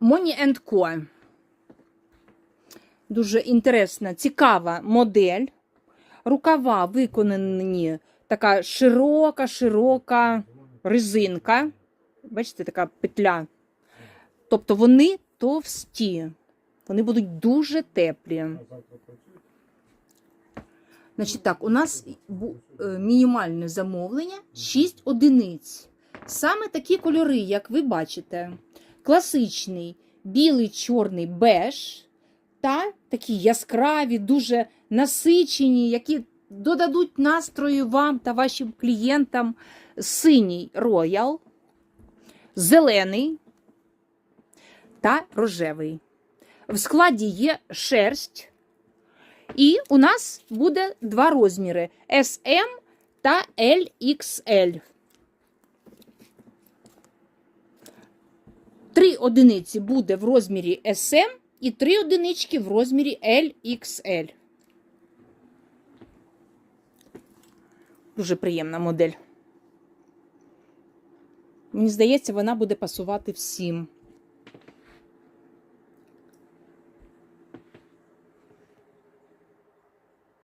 Money Co. Дуже інтересна, цікава модель. Рукава виконані така широка, широка резинка. Бачите, така петля. Тобто вони товсті. Вони будуть дуже теплі. Значить так, у нас е, мінімальне замовлення 6 одиниць. Саме такі кольори, як ви бачите: класичний, білий, чорний, беж та такі яскраві, дуже насичені, які додадуть настрою вам та вашим клієнтам синій роял, зелений та рожевий. В складі є шерсть. І у нас буде два розміри SM та LXL. Три одиниці буде в розмірі SM і три одинички в розмірі LXL. Дуже приємна модель. Мені здається, вона буде пасувати всім.